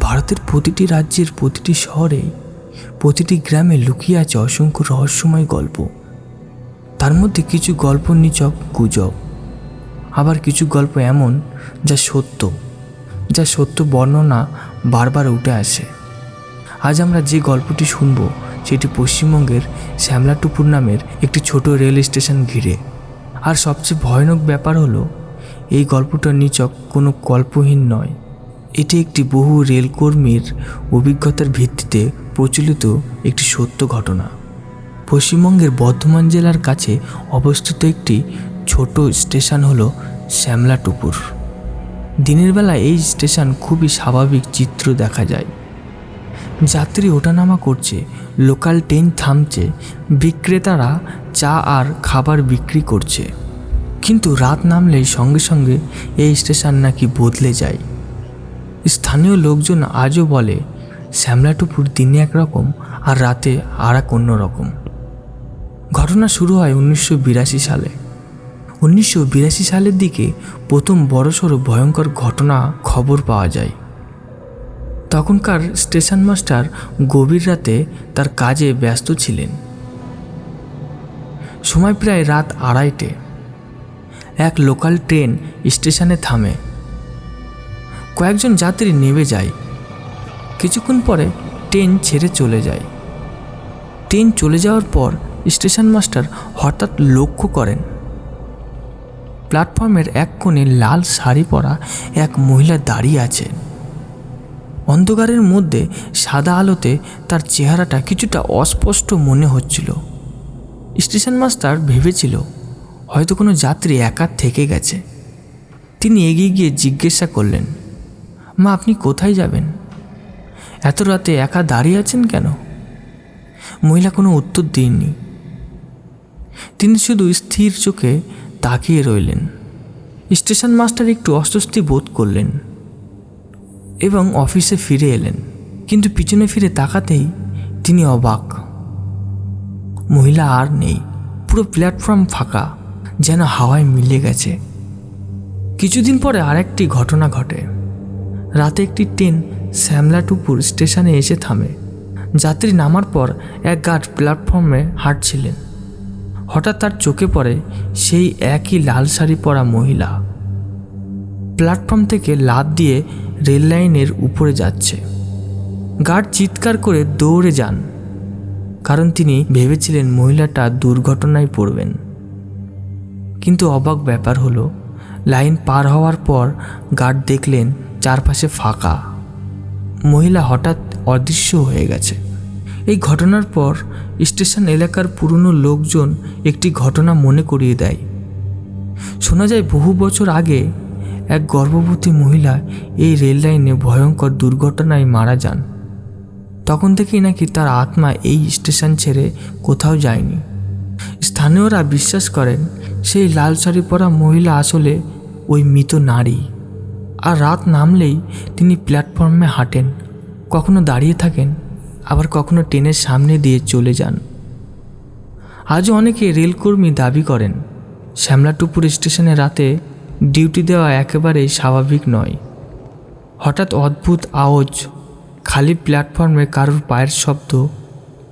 ভারতের প্রতিটি রাজ্যের প্রতিটি শহরে, প্রতিটি গ্রামে লুকিয়ে আছে অসংখ্য রহস্যময় গল্প। তার মধ্যে কিছু গল্প নিচক, গুজব। আবার কিছু গল্প এমন যা সত্য যা সত্য বর্ণনা বারবার উঠে আসে। আজ আমরা যে গল্পটি শুনব, সেটি পশ্চিমবঙ্গের শ্যামলাটুপুর নামের একটি ছোট রেল স্টেশন ঘিরে। আর সবচেয়ে ভয়ানক ব্যাপার হলো, এই গল্পটা নিচক কোনো গল্পহীন নয়। এটি একটি বহু রেলকর্মীর অভিজ্ঞতার ভিত্তিতে প্রচলিত একটি সত্য ঘটনা। পশ্চিমবঙ্গের বর্ধমান জেলার কাছে অবস্থিত একটি ছোট স্টেশন হলো শ্যামলাটুপুর। দিনের বেলা এই স্টেশন খুবই স্বাভাবিক চিত্র দেখা যায়। যাত্রী ওঠানামা করছে, লোকাল ট্রেন থামছে, বিক্রেতারা চা আর খাবার বিক্রি করছে। কিন্তু রাত নামলেই সঙ্গে সঙ্গে এই স্টেশন নাকি বদলে যায়। স্থানীয় লোকজন আজও বলে, শ্যামলাটুপুর দিনে একরকম আর রাতে আর এক অন্য রকম ঘটনা শুরু হয় উনিশশো বিরাশি সালে। উনিশশো বিরাশি সালের দিকে প্রথম বড়সড় ভয়ঙ্কর ঘটনা খবর পাওয়া যায়। তখনকার স্টেশন মাস্টার গভীর রাতে তার কাজে ব্যস্ত ছিলেন। সময় প্রায় রাত আড়াইটে। এক লোকাল ট্রেন স্টেশনে থামে। কয়েকজন যাত্রী নেমে যায়। কিছুক্ষণ পরে ট্রেন ছেড়ে চলে যায়। ট্রেন চলে যাওয়ার পর স্টেশন মাস্টার হঠাৎ লক্ষ্য করেন। প্ল্যাটফর্মের এক কোণে লাল শাড়ি পরা এক মহিলা দাঁড়িয়ে আছে। অন্ধকারের মধ্যে সাদা আলোতে তার চেহারাটা কিছুটা অস্পষ্ট মনে হচ্ছিল। স্টেশন মাস্টার ভেবেছিল, হয়তো কোনো যাত্রী একা থেকে গেছে। তিনি এগিয়ে গিয়ে জিজ্ঞাসা করলেন মা, আপনি কোথায় যাবেন? এত রাতে একা দাঁড়িয়ে আছেন কেন? মহিলা কোনো উত্তর দিননি। তিনি শুধু স্থির চোখে তাকিয়ে রইলেন। স্টেশন মাস্টার একটু অস্বস্তি বোধ করলেন এবং অফিসে ফিরে এলেন। কিন্তু পিছনে ফিরে তাকাতেই তিনি অবাক। মহিলা আর নেই, পুরো প্ল্যাটফর্ম ফাঁকা, যেন হাওয়ায় মিলে গেছে। কিছুদিন পরে আরেকটি ঘটনা ঘটে। রাতে একটি ট্রেন শ্যামলাটুপুর স্টেশনে এসে থামে। যাত্রী নামার পর এক গার্ড প্ল্যাটফর্মে হাঁটছিলেন। হঠাৎ তার চোখে পড়ে সেই একই লাল শাড়ি পরা মহিলা। প্ল্যাটফর্ম থেকে লাদ দিয়ে রেল লাইনের উপরে যাচ্ছে। গার্ড চিৎকার করে দৌড়ে যান, কারণ তিনি ভেবেছিলেন মহিলাটা দুর্ঘটনায় পড়বেন। কিন্তু অবাক ব্যাপার হলো, লাইন পার হওয়ার পর গার্ড দেখলেন চারপাশে ফাঁকা। মহিলা হঠাৎ অদৃশ্য হয়ে গেছে। এই ঘটনার পর স্টেশন এলাকার পুরনো লোকজন একটি ঘটনা মনে করিয়ে দেয়। শোনা যায় বহু বছর আগে এক গর্ভবতী মহিলা এই রেল লাইনে ভয়ঙ্কর দুর্ঘটনায় মারা যান। তখন থেকেই নাকি তার আত্মা এই স্টেশন ছেড়ে কোথাও যায়নি। স্থানীয়রা বিশ্বাস করেন, সেই লাল শাড়ি পরা মহিলা আসলে ওই মৃত নারী। আর রাত নামলেই তিনি প্ল্যাটফর্মে হাঁটেন, কখনো দাঁড়িয়ে থাকেন, আবার কখনো ট্রেনের সামনে দিয়ে চলে যান। আজও অনেকে রেলকর্মী দাবি করেন, শ্যামলাটুপুর স্টেশনে রাতে ডিউটি দেওয়া একেবারেই স্বাভাবিক নয়। হঠাৎ অদ্ভুত আওয়াজ, খালি প্ল্যাটফর্মে কারোর পায়ের শব্দ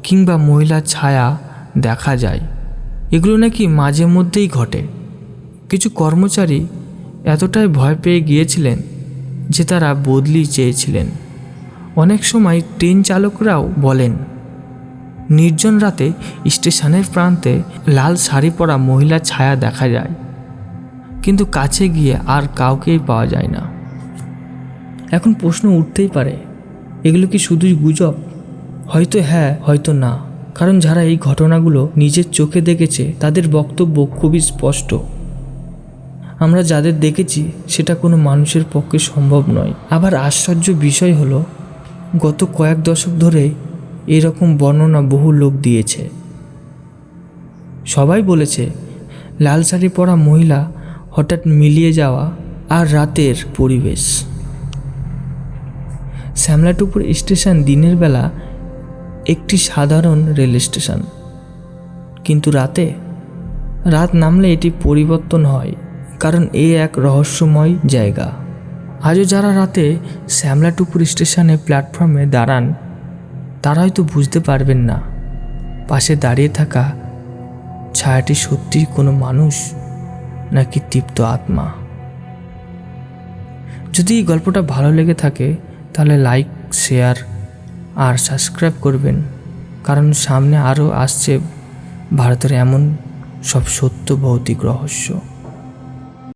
কিংবা মহিলার ছায়া দেখা যায়। এগুলো নাকি মাঝে মধ্যেই ঘটে। কিছু কর্মচারী এতটাই ভয় পেয়ে গিয়েছিলেন যে তারা বদলি চেয়েছিলেন। অনেক সময় ট্রেন চালকরাও বলেন, নির্জন রাতে স্টেশনের প্রান্তে লাল শাড়ি পরা মহিলার ছায়া দেখা যায়, কিন্তু কাছে গিয়ে আর কাউকেই পাওয়া যায় না। এখন প্রশ্ন উঠতেই পারে, এগুলো কি শুধুই গুজব? হয়তো হ্যাঁ হয়তো না, কারণ যারা এই ঘটনাগুলো নিজের চোখে দেখেছে তাদের বক্তব্য খুবই স্পষ্ট। আমরা যাদের দেখেছি, সেটা কোনো মানুষের পক্ষে সম্ভব নয়। আবার আশ্চর্য বিষয় হলো, গত কয়েক দশক ধরে এরকম বর্ণনা বহু লোক দিয়েছে। সবাই বলেছে, লাল শাড়ি পরা মহিলা হঠাৎ মিলিয়ে যাওয়া আর রাতের পরিবেশ। শ্যামলাটুপুর স্টেশন দিনের বেলা একটি সাধারণ রেল স্টেশন। কিন্তু রাতে? রাত নামলে এটি পরিবর্তন হয়। কারণ এ এক রহস্যময় জায়গা। আজও যারা রাতে শ্যামলাটুপুর স্টেশনে প্ল্যাটফর্মে দাঁড়ান, তারা হয়তো বুঝতে পারবেন না। পাশে দাঁড়িয়ে থাকা ছায়াটি সত্যিই কোনো মানুষ নাকি তৃপ্ত আত্মা। যদি এই গল্পটা ভালো লেগে থাকে, তাহলে লাইক, শেয়ার আর সাবস্ক্রাইব করবেন, কারণ সামনে আরও আসছে ভারতের এমন সব সত্য ভৌতিক রহস্য।